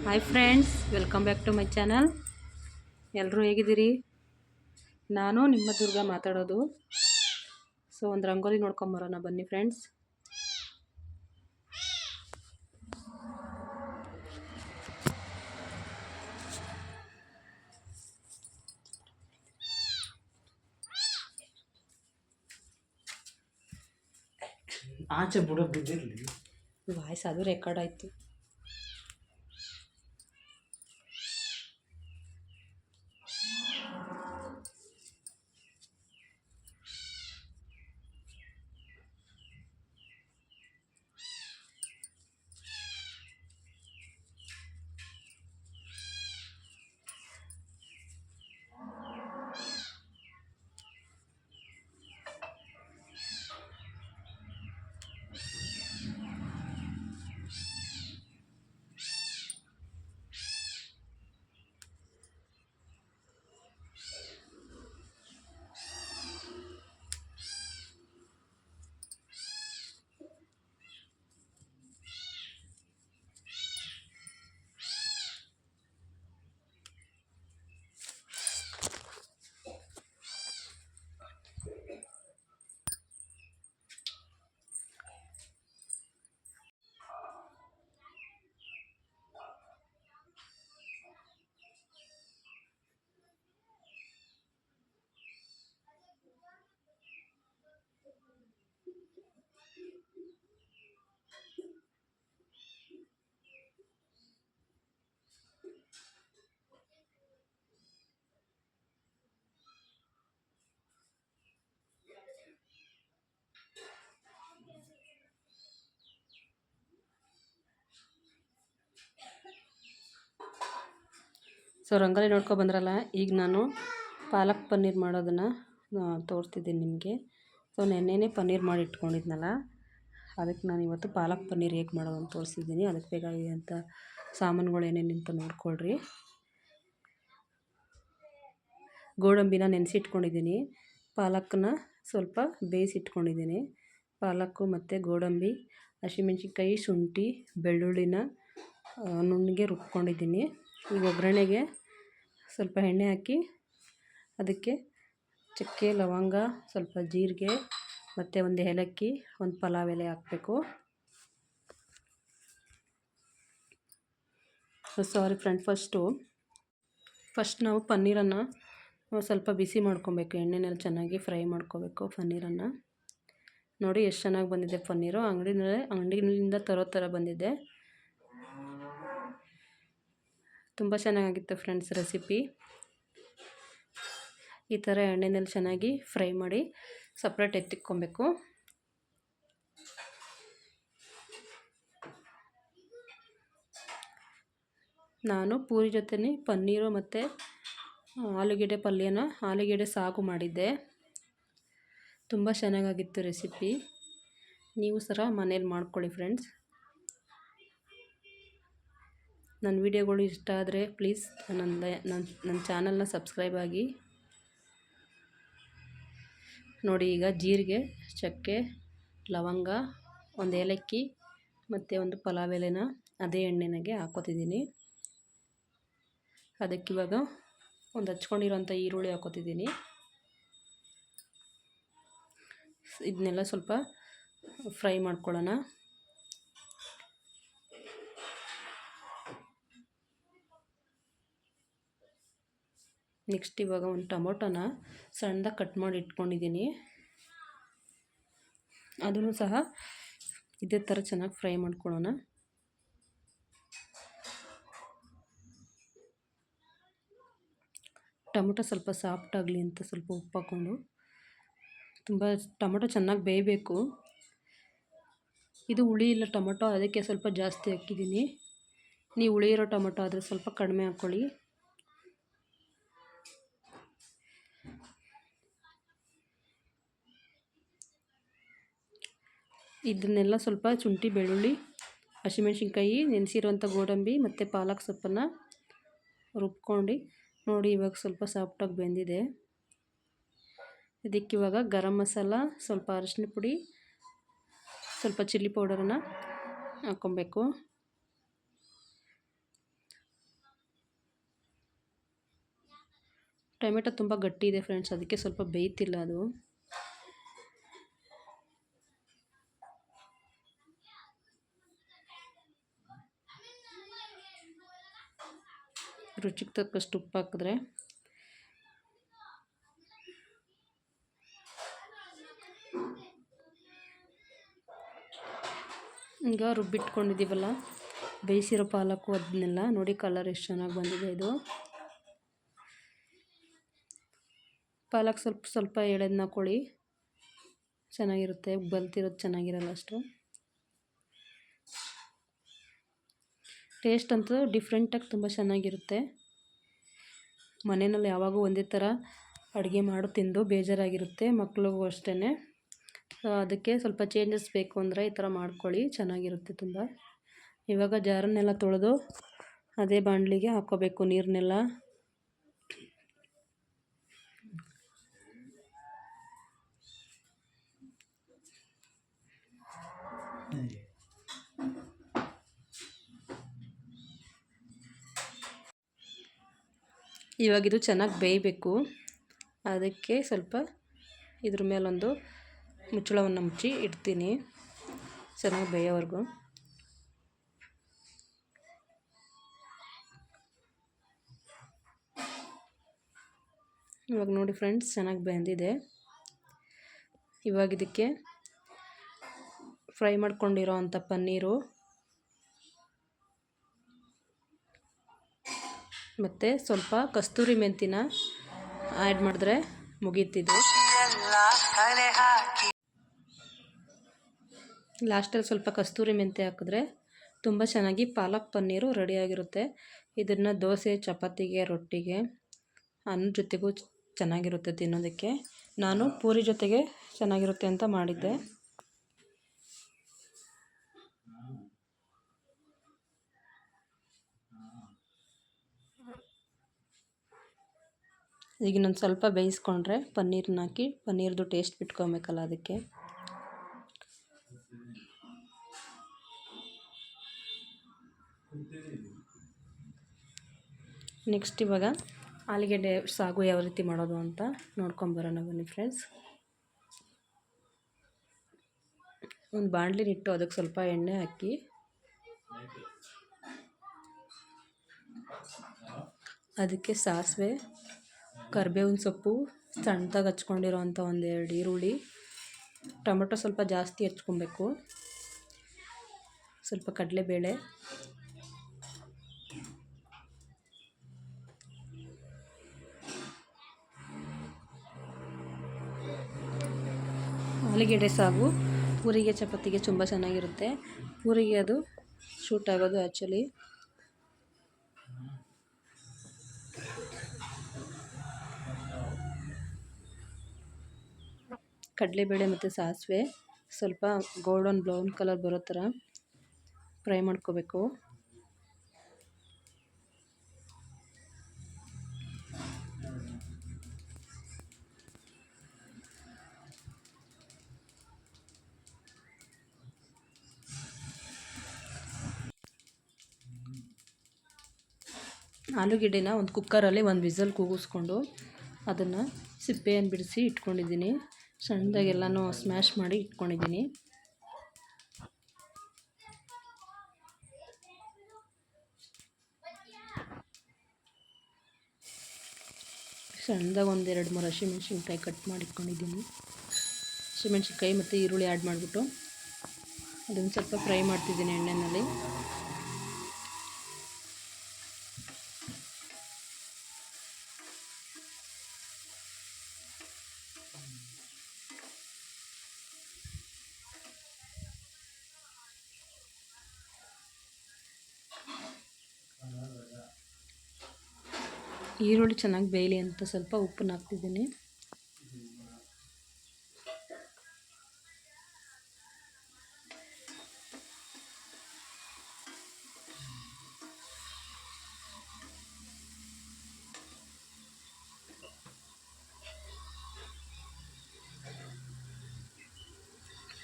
Hi friends welcome back to my channel ಎಲ್ಲರೂ ಹೇಗಿದ್ದೀರಿ? ನಾನು ನಿಮ್ಮ ದುರ್ಗ ಮಾತಾಡೋದು. ಸೊ ಒಂದು ರಂಗೋಲಿ ನೋಡ್ಕೊಂಬರೋಣ ಬನ್ನಿ ಫ್ರೆಂಡ್ಸ್ ಆಚೆ ಬಿಡೋದು ಬಿದ್ದಿರಲಿ ವಾಯ್ಸ್ ಅದು ರೆಕಾರ್ಡ್ ಆಯಿತು. ಸೊ ರಂಗೋಲಿ ನೋಡ್ಕೊ ಬಂದ್ರಲ್ಲ, ಈಗ ನಾನು ಪಾಲಕ್ ಪನ್ನೀರ್ ಮಾಡೋದನ್ನು ತೋರಿಸ್ತಿದ್ದೀನಿ ನಿಮಗೆ. ಸೊ ನೆನ್ನೆನೇ ಪನ್ನೀರ್ ಮಾಡಿ ಇಟ್ಕೊಂಡಿದ್ನಲ್ಲ, ಅದಕ್ಕೆ ನಾನು ಇವತ್ತು ಪಾಲಕ್ ಪನ್ನೀರ್ ಹೇಗೆ ಮಾಡೋದು ಅಂತ ತೋರಿಸಿದ್ದೀನಿ. ಅದಕ್ಕೆ ಬೇಕಾಗಿದ್ದಂಥ ಸಾಮಾನುಗಳು ಏನೇನು ಅಂತ ನೋಡ್ಕೊಳ್ರಿ. ಗೋಡಂಬಿನ ನೆನೆಸಿಟ್ಕೊಂಡಿದ್ದೀನಿ. ಪಾಲಕ್ನ ಸ್ವಲ್ಪ ಬೇಯಿಸಿಟ್ಕೊಂಡಿದ್ದೀನಿ. ಪಾಲಕ್ಕು ಮತ್ತು ಗೋಡಂಬಿ, ಹಸಿಮೆಣ್ಸಿನ್ಕಾಯಿ, ಶುಂಠಿ, ಬೆಳ್ಳುಳ್ಳಿನ ನುಣ್ಣಗೆ ರುಬ್ಕೊಂಡಿದ್ದೀನಿ. ಈಗ ಒಗ್ಗರಣೆಗೆ ಸ್ವಲ್ಪ ಎಣ್ಣೆ ಹಾಕಿ ಅದಕ್ಕೆ ಚಕ್ಕೆ, ಲವಂಗ, ಸ್ವಲ್ಪ ಜೀರಿಗೆ ಮತ್ತು ಒಂದು ಏಲಕ್ಕಿ, ಒಂದು ಪಲಾವ್ ಎಲೆ ಹಾಕಬೇಕು. ಸಾರಿ ಫ್ರೆಂಡ್ ಫಸ್ಟು ಫಸ್ಟ್ ನಾವು ಪನ್ನೀರನ್ನು ಸ್ವಲ್ಪ ಬಿಸಿ ಮಾಡ್ಕೊಬೇಕು. ಎಣ್ಣೆನಲ್ಲಿ ಚೆನ್ನಾಗಿ ಫ್ರೈ ಮಾಡ್ಕೋಬೇಕು ಪನ್ನೀರನ್ನು. ನೋಡಿ ಎಷ್ಟು ಚೆನ್ನಾಗಿ ಬಂದಿದೆ ಪನ್ನೀರು. ಅಂಗಡಿನಲ್ಲೇ ಅಂಗಡಿಯಿಂದ ತರೋ ಥರ ಬಂದಿದೆ. ತುಂಬ ಚೆನ್ನಾಗಿತ್ತು ಫ್ರೆಂಡ್ಸ್ ರೆಸಿಪಿ. ಈ ಥರ ಎಣ್ಣೆನಲ್ಲಿ ಚೆನ್ನಾಗಿ ಫ್ರೈ ಮಾಡಿ ಸಪ್ರೇಟ್ ಎತ್ತಿಕ್ಕೊಬೇಕು ನಾನು ಪೂರಿ ಜೊತೆ ಪನ್ನೀರು ಮತ್ತು ಆಲೂಗೆಡ್ಡೆ ಪಲ್ಯನ, ಆಲೂಗೆಡ್ಡೆ ಸಾಗು ಮಾಡಿದ್ದೆ. ತುಂಬ ಚೆನ್ನಾಗಾಗಿತ್ತು ರೆಸಿಪಿ. ನೀವು ಸರ ಮನೇಲಿ ಮಾಡ್ಕೊಳ್ಳಿ ಫ್ರೆಂಡ್ಸ್. ನನ್ನ ವೀಡಿಯೋಗಳು ಇಷ್ಟ ಆದರೆ ಪ್ಲೀಸ್ ನನ್ನ ನನ್ನ ನನ್ನ ಚಾನಲ್ನ ಸಬ್ಸ್ಕ್ರೈಬ್ ಆಗಿ. ನೋಡಿ ಈಗ ಜೀರಿಗೆ, ಚಕ್ಕೆ, ಲವಂಗ, ಒಂದು ಏಲಕ್ಕಿ ಮತ್ತು ಒಂದು ಪಲಾವ್ ಎಲೆನ ಅದೇ ಎಣ್ಣೆನಾಗೆ ಹಾಕೋತಿದ್ದೀನಿ ಅದಕ್ಕಿವಾಗ ಒಂದು ಹಚ್ಕೊಂಡಿರೋಂಥ ಈರುಳ್ಳಿ ಹಾಕೋತಿದ್ದೀನಿ ಇದನ್ನೆಲ್ಲ ಸ್ವಲ್ಪ ಫ್ರೈ ಮಾಡ್ಕೊಳ್ಳೋಣ. ನೆಕ್ಸ್ಟ್ ಇವಾಗ ಒಂದು ಟೊಮೊಟೊನ ಸಣ್ಣದಾಗಿ ಕಟ್ ಮಾಡಿ ಇಟ್ಕೊಂಡಿದ್ದೀನಿ. ಅದನ್ನು ಸಹ ಇದೇ ಥರ ಚೆನ್ನಾಗಿ ಫ್ರೈ ಮಾಡ್ಕೊಳ್ಳೋಣ. ಟೊಮೊಟೊ ಸ್ವಲ್ಪ ಸಾಫ್ಟ್ ಆಗಲಿ ಅಂತ ಸ್ವಲ್ಪ ಉಪ್ಪು ಹಾಕ್ಕೊಂಡು. ತುಂಬ ಟೊಮೊಟೊ ಚೆನ್ನಾಗಿ ಬೇಯಬೇಕು. ಇದು ಹುಳಿ ಇಲ್ಲ ಟೊಮೊಟೊ, ಅದಕ್ಕೆ ಸ್ವಲ್ಪ ಜಾಸ್ತಿ ಹಾಕಿದ್ದೀನಿ. ನೀವು ಇರೋ ಟೊಮೊಟೊ ಆದರೆ ಸ್ವಲ್ಪ ಕಡಿಮೆ ಹಾಕ್ಕೊಳ್ಳಿ ಇದನ್ನೆಲ್ಲ ಸ್ವಲ್ಪ ಶುಂಠಿ, ಬೆಳ್ಳುಳ್ಳಿ, ಹಸಿಮೆಣ್ಸಿನ್ಕಾಯಿ, ನೆನೆಸಿರುವಂಥ ಗೋಡಂಬಿ ಮತ್ತು ಪಾಲಕ್ ಸೊಪ್ಪನ್ನು ರುಬ್ಕೊಂಡು ನೋಡಿ ಇವಾಗ ಸ್ವಲ್ಪ ಸಾಫ್ಟಾಗಿ ಬೆಂದಿದೆ. ಇದಕ್ಕೆ ಇವಾಗ ಗರಂ ಮಸಾಲ, ಸ್ವಲ್ಪ ಅರಿಶಿನ ಪುಡಿ, ಸ್ವಲ್ಪ ಚಿಲ್ಲಿ ಪೌಡರನ್ನು ಹಾಕ್ಕೊಬೇಕು. ಟೊಮೆಟೊ ತುಂಬ ಗಟ್ಟಿ ಇದೆ ಫ್ರೆಂಡ್ಸ್, ಅದಕ್ಕೆ ಸ್ವಲ್ಪ ಬೇಯ್ತಿಲ್ಲ ಅದು. ರುಚಿಗೆ ತಕ್ಕಷ್ಟು ಉಪ್ಪು ಹಾಕಿದ್ರೆ ಈಗ ರುಬ್ಬಿಟ್ಕೊಂಡಿದ್ದೀವಲ್ಲ, ಬೇಯಿಸಿರೋ ಪಾಲಕ್ಕು ಅದನ್ನೆಲ್ಲ ನೋಡಿ ಕಲರ್ ಎಷ್ಟು ಚೆನ್ನಾಗಿ ಬಂದಿದೆ ಇದು. ಪಾಲಕ್ ಸ್ವಲ್ಪ ಸ್ವಲ್ಪ ಎಳೆದನ್ನ ಕೊಡಿ, ಚೆನ್ನಾಗಿರುತ್ತೆ, ಬಲ್ತಿರೋದು ಚೆನ್ನಾಗಿರಲ್ಲ ಅಷ್ಟು. ಟೇಸ್ಟ್ ಅಂತೂ ಡಿಫ್ರೆಂಟಾಗಿ ತುಂಬ ಚೆನ್ನಾಗಿರುತ್ತೆ. ಮನೆಯಲ್ಲಿ ಯಾವಾಗೂ ಒಂದೇ ಥರ ಅಡುಗೆ ಮಾಡು, ತಿಂದು ಬೇಜಾರಾಗಿರುತ್ತೆ ಮಕ್ಳಿಗೂ ಅಷ್ಟೇ ಸೊ ಅದಕ್ಕೆ ಸ್ವಲ್ಪ ಚೇಂಜಸ್ ಬೇಕು ಅಂದರೆ ಈ ಥರ ಮಾಡ್ಕೊಳ್ಳಿ, ಚೆನ್ನಾಗಿರುತ್ತೆ ತುಂಬ. ಇವಾಗ ಜಾರನ್ನೆಲ್ಲ ತೊಳೆದು ಅದೇ ಬಾಣಲಿಗೆ ಹಾಕ್ಕೋಬೇಕು ನೀರನ್ನೆಲ್ಲ ಇವಾಗ ಇದು ಚೆನ್ನಾಗಿ ಬೇಯಬೇಕು. ಅದಕ್ಕೆ ಸ್ವಲ್ಪ ಇದ್ರ ಮೇಲೊಂದು ಮುಚ್ಚಳವನ್ನು ಮುಚ್ಚಿ ಇಡ್ತೀನಿ ಚೆನ್ನಾಗಿ ಬೇಯೋವರೆಗೂ. ಇವಾಗ ನೋಡಿ ಫ್ರೆಂಡ್ಸ್ ಚೆನ್ನಾಗಿ ಬೆಂದಿದೆ. ಇವಾಗಿದಕ್ಕೆ ಫ್ರೈ ಮಾಡ್ಕೊಂಡಿರೋ ಅಂಥ ಪನ್ನೀರು ಮತ್ತು ಸ್ವಲ್ಪ ಕಸ್ತೂರಿ ಮೆಂತಿನ ಆ್ಯಡ್ ಮಾಡಿದ್ರೆ ಮುಗೀತಿದ್ದು ಲಾಸ್ಟಲ್ಲಿ ಸ್ವಲ್ಪ ಕಸ್ತೂರಿ ಮೆಂತೆ ಹಾಕಿದ್ರೆ ತುಂಬ ಚೆನ್ನಾಗಿ ಪಾಲಕ್ ಪನ್ನೀರು ರೆಡಿಯಾಗಿರುತ್ತೆ ಇದನ್ನು ದೋಸೆ, ಚಪಾತಿಗೆ, ರೊಟ್ಟಿಗೆ, ಅನ್ನ ಜೊತೆಗೂ ಚೆನ್ನಾಗಿರುತ್ತೆ ತಿನ್ನೋದಕ್ಕೆ. ನಾನು ಪೂರಿ ಜೊತೆಗೆ ಚೆನ್ನಾಗಿರುತ್ತೆ ಅಂತ ಮಾಡಿದ್ದೆ. ಈಗ ಇನ್ನೊಂದು ಸ್ವಲ್ಪ ಬೇಯಿಸ್ಕೊಂಡ್ರೆ ಪನ್ನೀರ್ನ ಹಾಕಿ, ಪನ್ನೀರ್ದು ಟೇಸ್ಟ್ ಬಿಟ್ಕೊಬೇಕಲ್ಲ ಅದಕ್ಕೆ. ನೆಕ್ಸ್ಟ್ ಇವಾಗ ಆಲೂಗೆಡ್ಡೆ ಸಾಗು ಯಾವ ರೀತಿ ಮಾಡೋದು ಅಂತ ನೋಡ್ಕೊಂಬರೋಣ ಬನ್ನಿ ಫ್ರೆಂಡ್ಸ್ ಒಂದು ಬಾಣಲಿನಿಟ್ಟು ಅದಕ್ಕೆ ಸ್ವಲ್ಪ ಎಣ್ಣೆ ಹಾಕಿ. ಅದಕ್ಕೆ ಸಾಸಿವೆ ಕರಿಬೇವಿನ ಸೊಪ್ಪು ಸಣ್ಣದಾಗಿ ಹಚ್ಕೊಂಡಿರೋವಂಥ ಎರಡು ಈರುಳ್ಳಿ, ಟೊಮೆಟೊ ಸ್ವಲ್ಪ ಜಾಸ್ತಿ ಹಚ್ಕೊಬೇಕು. ಸ್ವಲ್ಪ ಕಡಲೆಬೇಳೆ. ಆಲೂಗೆಡ್ಡೆ ಸಾಗು, ಪೂರಿಗೆ ಚಪಾತಿಗೆ ತುಂಬ ಚೆನ್ನಾಗಿರುತ್ತೆ. ಪೂರಿಗೆ ಅದು ಶೂಟ್ ಆಗೋದು ಆ್ಯಕ್ಚುಲಿ ಕಡಲೆಬೇಳೆ ಮತ್ತು ಸಾಸಿವೆ, ಸ್ವಲ್ಪ ಗೋಲ್ಡನ್ ಬ್ರೌನ್ ಕಲರ್ ಬರೋ ಥರ ಫ್ರೈ ಮಾಡ್ಕೋಬೇಕು. ಆಲೂಗೆಡ್ಡೆನ ಒಂದು ಕುಕ್ಕರಲ್ಲಿ ಒಂದು ವಿಸಲ್ ಕೂಗಿಸ್ಕೊಂಡು ಅದನ್ನು ಸಿಪ್ಪೆಯನ್ನು ಬಿಡಿಸಿ ಇಟ್ಕೊಂಡಿದ್ದೀನಿ. ಸಣ್ಣದಾಗೆಲ್ಲನೂ ಸ್ಮ್ಯಾಶ್ ಮಾಡಿ ಇಟ್ಕೊಂಡಿದ್ದೀನಿ. ಸಣ್ಣದಾಗ ಒಂದೆರಡು ಮೂರು ಹಸಿಮೆಣ್ಸಿನ್ಕಾಯಿ ಕಟ್ ಮಾಡಿ ಇಟ್ಕೊಂಡಿದ್ದೀನಿ. ಹಸಿಮೆಣ್ಸಿನ್ಕಾಯಿ ಮತ್ತು ಈರುಳ್ಳಿ ಆ್ಯಡ್ ಮಾಡಿಬಿಟ್ಟು ಅದನ್ನು ಸ್ವಲ್ಪ ಫ್ರೈ ಮಾಡ್ತಿದ್ದೀನಿ ಎಣ್ಣೆಯಲ್ಲಿ ಈರುಳ್ಳಿ ಚೆನ್ನಾಗಿ ಬೇಯಲಿ ಅಂತ ಸ್ವಲ್ಪ ಉಪ್ಪನ್ನ ಹಾಕ್ತಿದ್ದೀನಿ.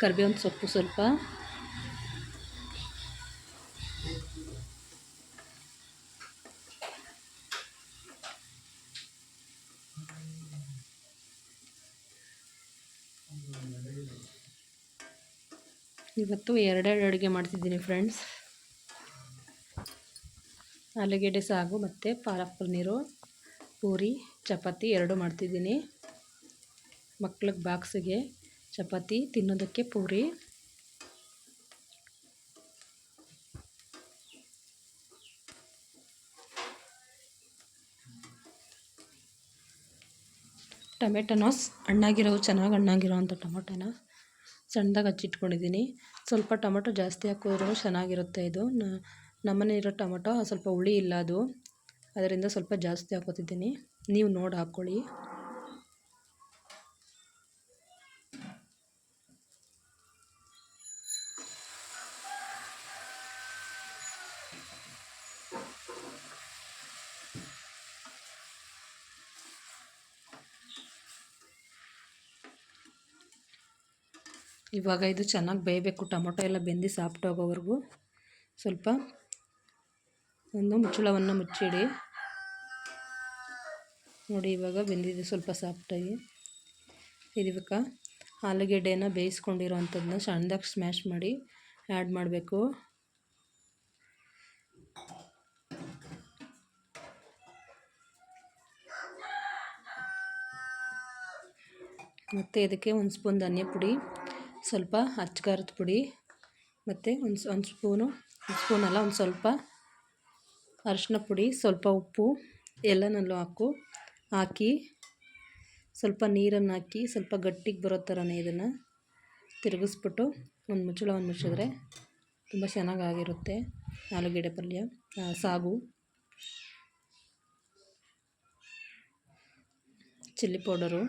ಕರ್ಬೇವಿನ ಸೊಪ್ಪು ಸ್ವಲ್ಪ. ಇವತ್ತು ಎರಡೆರಡು ಅಡುಗೆ ಮಾಡ್ತಿದ್ದೀನಿ ಫ್ರೆಂಡ್ಸ್ ಆಲೂಗೆಡ್ಡೆ ಸಾಗು ಮತ್ತು ಪಾಲಕ್ ಪನ್ನೀರು, ಪೂರಿ, ಚಪಾತಿ ಎರಡು ಮಾಡ್ತಿದ್ದೀನಿ. ಮಕ್ಳಿಗೆ ಬಾಕ್ಸಿಗೆ ಚಪಾತಿ, ತಿನ್ನೋದಕ್ಕೆ ಪೂರಿ. ಟೊಮೆಟೊನೋಸ್ ಹಣ್ಣಾಗಿರೋ ಚೆನ್ನಾಗಿ ಹಣ್ಣಾಗಿರೋ ಅಂಥ ಟೊಮೊಟೊನ ಸಣ್ಣದಾಗಿ ಹಚ್ಚಿಟ್ಕೊಂಡಿದ್ದೀನಿ ಸ್ವಲ್ಪ ಟೊಮೊಟೊ ಜಾಸ್ತಿ ಹಾಕಿದ್ರು ಚೆನ್ನಾಗಿರುತ್ತೆ ಇದು. ನಮ್ಮನೆ ಇರೋ ಟೊಮೊಟೊ ಸ್ವಲ್ಪ ಹುಳಿ ಇಲ್ಲ ಅದು. ಅದರಿಂದ ಸ್ವಲ್ಪ ಜಾಸ್ತಿ ಹಾಕೋತಿದ್ದೀನಿ. ನೀವು ನೋಡಿ ಹಾಕ್ಕೊಳ್ಳಿ. ಇವಾಗ ಇದು ಚೆನ್ನಾಗಿ ಬೇಯಬೇಕು. ಟೊಮೊಟೊ ಎಲ್ಲ ಬೆಂದು ಸಾಫ್ಟ್ ಆಗೋವರೆಗೂ ಸ್ವಲ್ಪ ಒಂದು ಮುಚ್ಚಳವನ್ನು ಮುಚ್ಚಿಡಿ. ನೋಡಿ, ಇವಾಗ ಬೆಂದಿದೆ ಸ್ವಲ್ಪ ಸಾಫ್ಟಾಗಿ ಇದಿವಾಗ ಆಲೂಗೆಡ್ಡೆನ ಬೇಯಿಸ್ಕೊಂಡಿರೋ ಅಂಥದ್ದನ್ನ ಸಣ್ಣದಾಗಿ ಸ್ಮ್ಯಾಶ್ ಮಾಡಿ ಆ್ಯಡ್ ಮಾಡಬೇಕು. ಮತ್ತು ಇದಕ್ಕೆ ಒಂದು ಸ್ಪೂನ್ ಧನಿಯಾ ಪುಡಿ. ಸ್ವಲ್ಪ ಅಚ್ಚಗಾರದ ಪುಡಿ ಮತ್ತು ಒಂದು ಒಂದು ಸ್ಪೂನು, ಒಂದು ಸ್ಪೂನಲ್ಲ ಒಂದು ಸ್ವಲ್ಪ ಅರಿಶಿನ ಪುಡಿ, ಸ್ವಲ್ಪ ಉಪ್ಪು, ಎಲ್ಲನಲ್ಲೂ ಹಾಕು. ಹಾಕಿ ಸ್ವಲ್ಪ ನೀರನ್ನು ಹಾಕಿ ಸ್ವಲ್ಪ ಗಟ್ಟಿಗೆ ಬರೋ ಥರನೇ ಇದನ್ನು ತಿರುಗಿಸ್ಬಿಟ್ಟು ಒಂದು ಮುಚ್ಚಳವನ್ನು ಮುಚ್ಚಿದ್ರೆ ತುಂಬ ಚೆನ್ನಾಗಾಗಿರುತ್ತೆ ಆಲೂಗೆಡ್ಡೆ ಪಲ್ಯ ಸಾಗು. Chilli powder.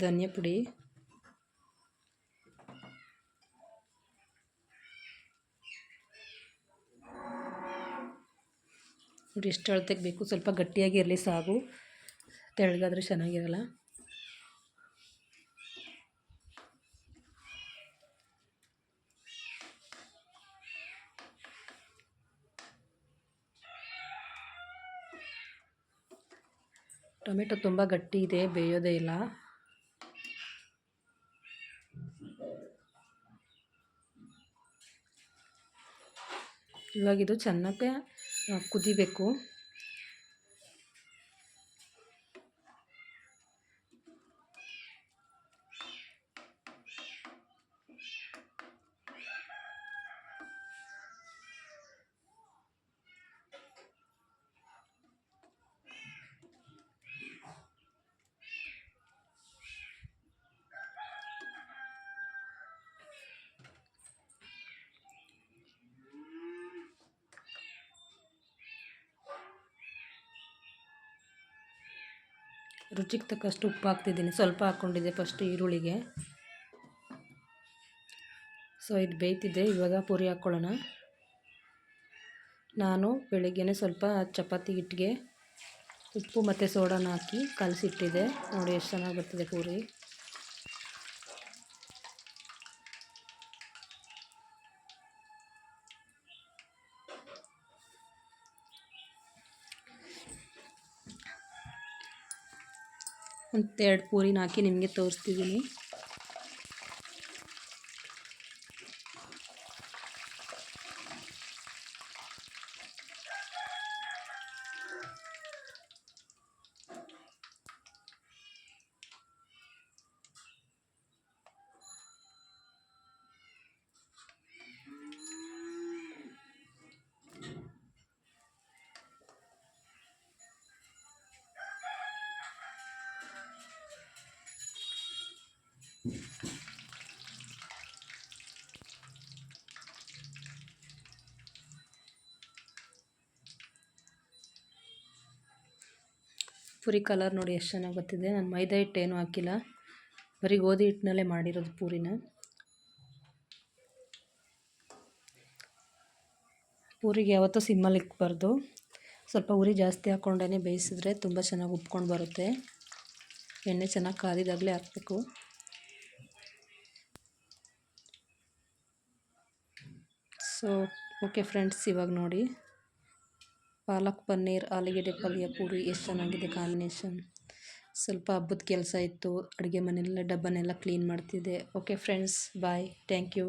ಧನಿಯಾ ಪುಡಿ. ನೋಡಿ ಎಷ್ಟು ಅಳತೆಗೆ ಬೇಕು, ಸ್ವಲ್ಪ ಗಟ್ಟಿಯಾಗಿ ಇರಲಿ ಸಾಗು. ತೆಳ್ಳಗಾದ್ರೆ ಚೆನ್ನಾಗಿರಲ್ಲ. ಟೊಮೆಟೊ ತುಂಬ ಗಟ್ಟಿ ಇದೆ, ಬೇಯೋದೇ ಇಲ್ಲ. ಇವಾಗಿದು ಚೆನ್ನಾಗಿ ಕುದಿಬೇಕು. ರುಚಿಗೆ ತಕ್ಕಷ್ಟು ಉಪ್ಪು ಹಾಕ್ತಿದ್ದೀನಿ ಸ್ವಲ್ಪ ಹಾಕ್ಕೊಂಡಿದ್ದೆ ಫಸ್ಟ್ ಈರುಳ್ಳಿಗೆ. ಸೊ ಇದು ಬೇಯ್ತಿದ್ದೆ. ಇವಾಗ ಪೂರಿ ಹಾಕ್ಕೊಳ್ಳೋಣ. ನಾನು ಬೆಳಿಗ್ಗೆ ಸ್ವಲ್ಪ ಚಪಾತಿ ಹಿಟ್ಟಿಗೆ ಉಪ್ಪು ಮತ್ತು ಸೋಡಾನ ಹಾಕಿ ಕಲಸಿಟ್ಟಿದ್ದೆ. ನೋಡಿ ಎಷ್ಟು ಚೆನ್ನಾಗಿ ಬರ್ತಿದೆ ಪೂರಿ. ಒಂದು ಎರಡು ಪೂರಿನ ಹಾಕಿ ನಿಮಗೆ ತೋರಿಸ್ತಿದ್ದೀನಿ. ಪೂರಿ ಕಲರ್ ನೋಡಿ ಎಷ್ಟು ಚೆನ್ನಾಗಿ ಬರ್ತಿದೆ ನಾನು ಮೈದಾ ಹಿಟ್ಟು ಏನೂ ಹಾಕಿಲ್ಲ. ಬರೀ ಗೋಧಿ ಹಿಟ್ಟಿನಲ್ಲೇ ಮಾಡಿರೋದು ಪೂರಿನ. ಪೂರಿಗೆ ಯಾವತ್ತೂ ಸಿಮ್ಮಲ್ಲಿ ಇಕ್ಬಾರ್ದು. ಸ್ವಲ್ಪ ಉರಿ ಜಾಸ್ತಿ ಹಾಕ್ಕೊಂಡೇ ಬೇಯಿಸಿದ್ರೆ ತುಂಬ ಚೆನ್ನಾಗಿ ಉಪ್ಕೊಂಡು ಬರುತ್ತೆ. ಎಣ್ಣೆ ಚೆನ್ನಾಗಿ ಕಾದಿದಾಗಲೇ ಹಾಕಬೇಕು. ಸೊ ಓಕೆ ಫ್ರೆಂಡ್ಸ್ ಇವಾಗ ನೋಡಿ. ಪಾಲಕ್ ಪನ್ನೀರ್, ಆಲೂಗೆಡ್ಡೆ ಪಲ್ಯ ಪೂರಿ ಎಷ್ಟು ಚೆನ್ನಾಗಿದೆ ಕಾಂಬಿನೇಷನ್ ಸ್ವಲ್ಪ ಹಬ್ಬದ ಕೆಲಸ ಇತ್ತು, ಅಡುಗೆ ಮನೆಯಲ್ಲ ಡಬ್ಬನೆಲ್ಲ ಕ್ಲೀನ್ ಮಾಡ್ತಿದ್ದೆ. Okay friends bye thank you